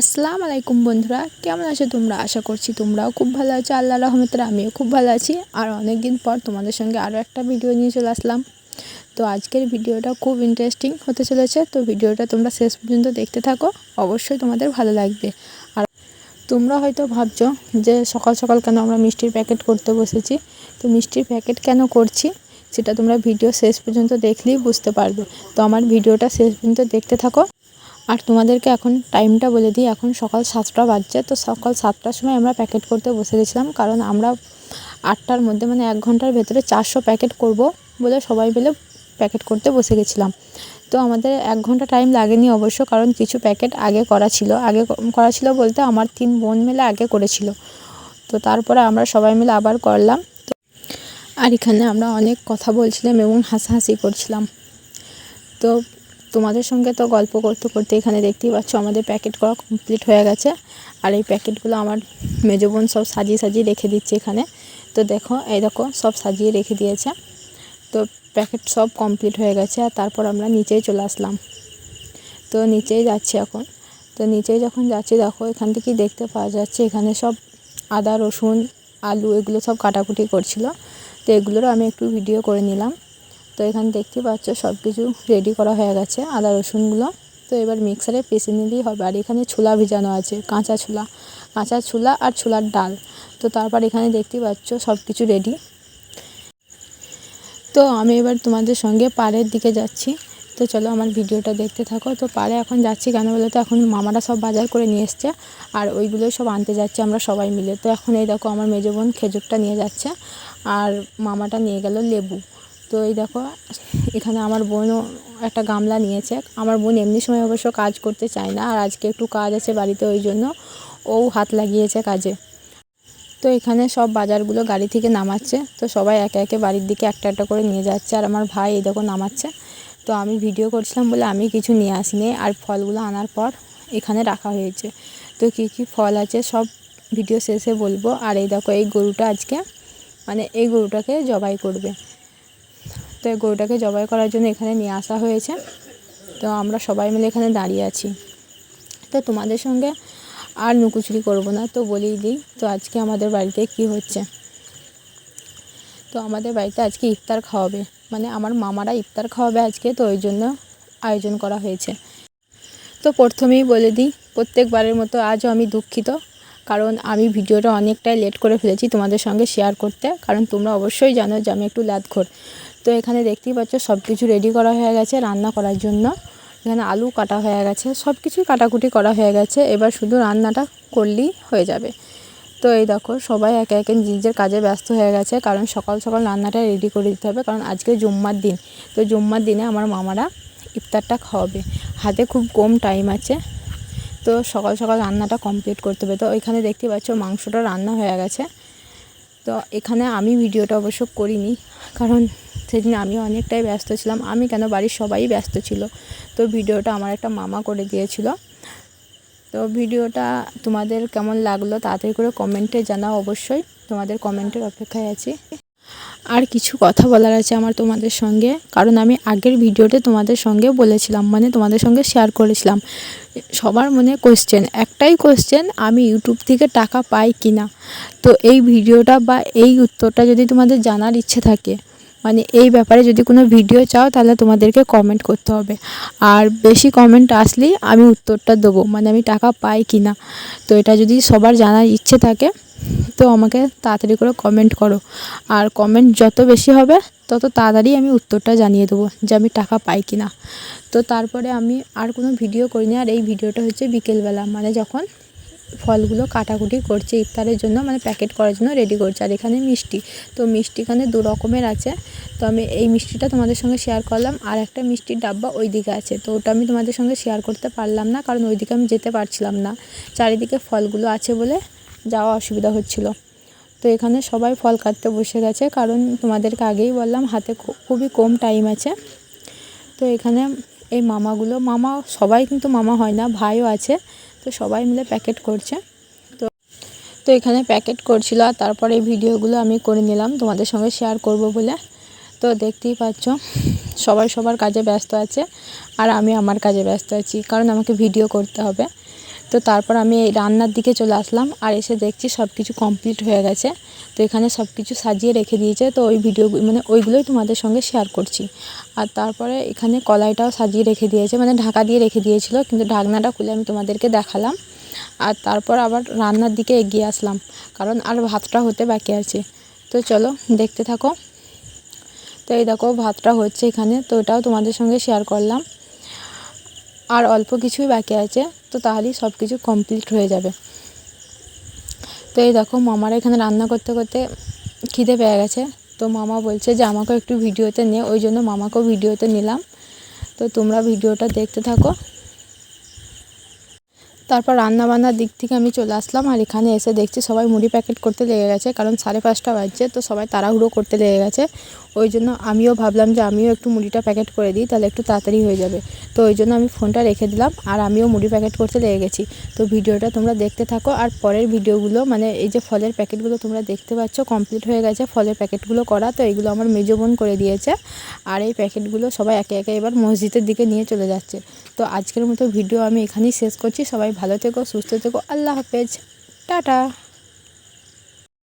আসসালামু আলাইকুম বন্ধুরা, কেমন আছো তোমরা? আশা করছি তোমরাও খুব ভালো আছো। আল্লাহ রহমতের আমিও খুব ভালো আছি। আর অনেক দিন পর তোমাদের সঙ্গে আরও একটা ভিডিও নিয়ে চলে আসলাম। তো আজকের ভিডিওটা খুব ইন্টারেস্টিং হতে চলেছে। তো ভিডিওটা তোমরা শেষ পর্যন্ত দেখতে থাকো। অবশ্যই তোমাদের ভালো লাগবে। আর তোমরা হয়তো ভাবছ যে সকাল সকাল কেন আমরা মিষ্টির প্যাকেট করতে বসেছি? তো মিষ্টির প্যাকেট কেন করছি? সেটা তোমরা ভিডিও শেষ পর্যন্ত দেখলেই বুঝতে পারবে। তো আমার ভিডিওটা শেষ পর্যন্ত দেখতে থাকো। আর তোমাদেরকে এখন টাইমটা বলে দিই, এখন সকাল সাতটা বাজছে, তো সকাল সাতটার সময় আমরা প্যাকেট করতে বসে গেছিলাম, কারণ আমরা আটটার মধ্যে মানে এক ঘণ্টার ভেতরে চারশো প্যাকেট করব বলে সবাই মিলে প্যাকেট করতে বসে গেছিলাম। তো আমাদের এক ঘণ্টা টাইম লাগেনি অবশ্য, কারণ কিছু প্যাকেট আগে করা ছিল। আগে করা ছিল বলতে আমার তিন বোন মিলে আগে করেছিল। তো তারপরে আমরা সবাই মিলে আবার করলাম। আর এখানে আমরা অনেক কথা বলছিলাম এবং হাসাহাসি করছিলাম। তো তোমাদের সঙ্গে তো গল্প করতে করতে এখানে দেখতেই পাচ্ছ আমাদের প্যাকেট করা কমপ্লিট হয়ে গেছে। আর এই প্যাকেটগুলো আমার মেজো বোন সব সাজিয়ে সাজিয়ে রেখে দিচ্ছে এখানে। তো দেখো, এই দেখো, সব সাজিয়ে রেখে দিয়েছে। তো প্যাকেট সব কমপ্লিট হয়ে গেছে আর তারপর আমরা নিচেই চলে আসলাম। তো নিচেই যাচ্ছি এখন। তো নিচেই যখন যাচ্ছি, দেখো, এখান থেকেই দেখতে পাওয়া যাচ্ছে এখানে সব আদা, রসুন, আলু, এগুলো সব কাটাকুটি করছিল। তো এগুলোরও আমি একটু ভিডিও করে নিলাম। তো এখানে দেখতে পাচ্ছ সব কিছু রেডি করা হয়ে গেছে, আদা, রসুনগুলো। তো এবার মিক্সারে পিষে নিলেই হবে। আর এখানে ছোলা ভিজানো আছে, কাঁচা ছোলা। কাঁচা ছোলা আর ছোলার ডাল। তো তারপর এখানে দেখতে পাচ্ছ সব কিছু রেডি তো আমি এবার তোমাদের সঙ্গে পাড়ের দিকে যাচ্ছি। তো চলো আমার ভিডিওটা দেখতে থাকো। তো পাড়ে এখন যাচ্ছি কেন বলে তো? এখন মামারা সব বাজার করে নিয়ে এসছে। আর ওইগুলোই সব আনতে যাচ্ছে আমরা সবাই মিলে। তো এখন এই দেখো আমার মেজো বোন খেজুরটা নিয়ে যাচ্ছে। আর মামাটা নিয়ে গেল লেবু। তো এই দেখো, এখানে আমার বোনও একটা গামলা নিয়েছে। আমার বোন এমনি সময় অবশ্য কাজ করতে চায় না, আর আজকে একটু কাজ আছে বাড়িতে, ওই জন্য ও হাত লাগিয়েছে কাজে। তো এখানে সব বাজারগুলো গাড়ি থেকে নামাচ্ছে, তো সবাই একে একে বাড়ির দিকে একটা একটা করে নিয়ে যাচ্ছে, আর আমার ভাই এই দেখো নামাচ্ছে। তো আমি ভিডিও করছিলাম বলে আমি কিছু নিয়ে আসিনি, আর ফলগুলো আনার পর এখানে রাখা হয়েছে। তো কী কী ফল আছে সব ভিডিও শেষে বলব। আর এই দেখো, এই গরুটা আজকে মানে এই গরুটাকে জবাই করবে। তো গরুটাকে জবাই করার জন্য এখানে নিয়ে আসা হয়েছে। তো আমরা সবাই মিলে এখানে দাঁড়িয়ে আছি। তো তোমাদের সঙ্গে আর লুকোচুরি করব না, তো বলেই দিই, তো আজকে আমাদের বাড়িতে কি হচ্ছে? তো আমাদের বাড়িতে আজকে ইফতার খাওয়াবে মানে আমার মামারা ইফতার খাওয়াবে আজকে, তো ওই জন্য আয়োজন করা হয়েছে। তো প্রথমেই বলে দিই, প্রত্যেকবারের মতো আজও আমি দুঃখিত কারণ আমি ভিডিওটা অনেকটাই লেট করে ফেলেছি তোমাদের সঙ্গে শেয়ার করতে। কারণ তোমরা অবশ্যই জানো যে আমি একটু ল্যাদখোর। তো এখানে দেখতেই পাচ্ছ সব কিছু রেডি করা হয়ে গেছে রান্না করার জন্য। এখানে আলু কাটা হয়ে গেছে সব কিছুই কাটাকুটি করা হয়ে গেছে। এবার শুধু রান্নাটা করলেই হয়ে যাবে। তো এই দেখো, সবাই একে একে নিজের কাজে ব্যস্ত হয়ে গেছে। কারণ সকাল সকাল রান্নাটা রেডি করে দিতে হবে। কারণ আজকে জুম্মার দিন। তো জুম্মার দিনে আমার মামারা ইফতারটা খাওয়াবে। হাতে খুব কম টাইম আছে। তো সকাল সকাল রান্নাটা কমপ্লিট করতে হবে। তো এখানে দেখতে পাচ্ছ মাংসটা রান্না হয়ে গেছে। তো এখানে আমি ভিডিওটা অবশ্য করিনি, কারণ সেদিন আমি অনেকটাই ব্যস্ত ছিলাম। আমি কেন বাড়ির সবাই ব্যস্ত ছিল। তো ভিডিওটা আমার একটা মামা করে দিয়েছিল। তো ভিডিওটা তোমাদের কেমন লাগল তাড়াতাড়ি করে কমেন্টে জানাও অবশ্যই। তোমাদের কমেন্টের অপেক্ষায় আছি। আর কিছু কথা বলার আছে আমার তোমাদের সঙ্গে। কারণ আমি আগের ভিডিওতে তোমাদের সঙ্গে বলেছিলাম মানে তোমাদের সঙ্গে শেয়ার করেছিলাম। সবার মনে কোশ্চেন একটাই কোশ্চেন আমি ইউটিউব থেকে টাকা পাই কি না তো এই ভিডিওটা বা এই উত্তরটা যদি তোমাদের জানার ইচ্ছে থাকে মানে এই ব্যাপারে যদি কোনো ভিডিও চাও, তাহলে তোমাদেরকে কমেন্ট করতে হবে। আর বেশি কমেন্ট আসলেই আমি উত্তরটা দেবো মানে আমি টাকা পাই কি না তো এটা যদি সবার জানার ইচ্ছে থাকে তো আমাকে তাড়াতাড়ি করে কমেন্ট করো। আর কমেন্ট যত বেশি হবে, তত তাড়াতাড়ি আমি উত্তরটা জানিয়ে দেবো যে আমি টাকা পাই কি না তো তারপরে আমি আর কোনো ভিডিও করিনি, আর এই ভিডিওটা হচ্ছে বিকেলবেলা। মানে যখন ফলগুলো কাটাকুটি করছে, ইফতারের জন্য মানে প্যাকেট করার জন্য রেডি করছে। আর এখানে মিষ্টি। তো মিষ্টি এখানে দু রকমের আছে। তো আমি এই মিষ্টিটা তোমাদের সঙ্গে শেয়ার করলাম। আর একটা মিষ্টির ডাব্বা ওই দিকে আছে। তো ওটা আমি তোমাদের সঙ্গে শেয়ার করতে পারলাম না, কারণ ওইদিকে আমি যেতে পারছিলাম না। চারিদিকে ফলগুলো আছে বলে যাওয়া অসুবিধা হচ্ছিল। তো এখানে সবাই ফল কাটতে বসে গেছে, কারণ তোমাদেরকে আগেই বললাম হাতে খুবই কম টাইম আছে। তো এখানে এই মামাগুলো, মামা সবাই কিন্তু মামা হয় না, ভাইও আছে, তো সবাই মিলে প্যাকেট করছে। তো তো এখানে প্যাকেট করছিল আর তারপরে এই ভিডিওগুলো আমি করে নিলাম, তোমাদের সঙ্গে শেয়ার করব বলে। তো দেখতেই পাচ্ছ, সবাই সবার কাজে ব্যস্ত আছে, আর আমি আমার কাজে ব্যস্ত আছি, কারণ আমাকে ভিডিও করতে হবে। তো তারপর আমি এই রান্নার দিকে চলে আসলাম আর এসে দেখছি সব কিছু কমপ্লিট হয়ে গেছে। তো এখানে সব কিছু সাজিয়ে রেখে দিয়েছে। তো ওই ভিডিও মানে ওইগুলোই তোমাদের সঙ্গে শেয়ার করছি। আর তারপরে এখানে কলাইটাও সাজিয়ে রেখে দিয়েছে। মানে ঢাকা দিয়ে রেখে দিয়েছিল, কিন্তু ঢাকনাটা খুলে আমি তোমাদেরকে দেখালাম। আর তারপর আবার রান্নার দিকে এগিয়ে আসলাম, কারণ আর ভাতটা হতে বাকি আছে। তো চলো দেখতে থাকো। তো এই দেখো ভাতটা হচ্ছে এখানে। তো এটাও তোমাদের সঙ্গে শেয়ার করলাম। আর অল্প কিছুই বাকি আছে, তো তাহলেই সব কিছু কমপ্লিট হয়ে যাবে। তো এই দেখো, মামার এখানে রান্না করতে করতে খিদে পেয়ে গেছে। তো মামা বলছে যে, আমাকেও একটু ভিডিওতে নে, ওই জন্য মামাকেও ভিডিওতে নিলাম। তো তোমরা ভিডিওটা দেখতে থাকো। তারপর রান্না বান্নার দিক থেকে আমি চলে আসলাম আর এখানে এসে দেখছি সবাই মুড়ি প্যাকেট করতে লেগে গেছে, কারণ সাড়ে পাঁচটা বাজছে, তো সবাই তাড়াহুড়ো করতে লেগে গেছে। ওই জন্য আমিও ভাবলাম যে আমিও একটু মুড়িটা প্যাকেট করে দিই, তাহলে একটু তাড়াতাড়ি হয়ে যাবে। তো ওই জন্য আমি ফোনটা রেখে দিলাম আর আমিও মুড়ি প্যাকেট করতে লেগে গেছি। তো ভিডিওটা তোমরা দেখতে থাকো আর পরের ভিডিওগুলো মানে এই যে ফলের প্যাকেটগুলো তোমরা দেখতে পাচ্ছ কমপ্লিট হয়ে গেছে ফলের প্যাকেটগুলো করা, তো এইগুলো আমার মেজো বোন করে দিয়েছে। আর এই প্যাকেটগুলো সবাই একে একে এবার মসজিদের দিকে নিয়ে চলে যাচ্ছে। তো আজকের মতো ভিডিও আমি এখানেই শেষ করছি। সবাই ভালো থেকো, সুস্থ থেকো। আল্লাহ হাফেজ। টাটা।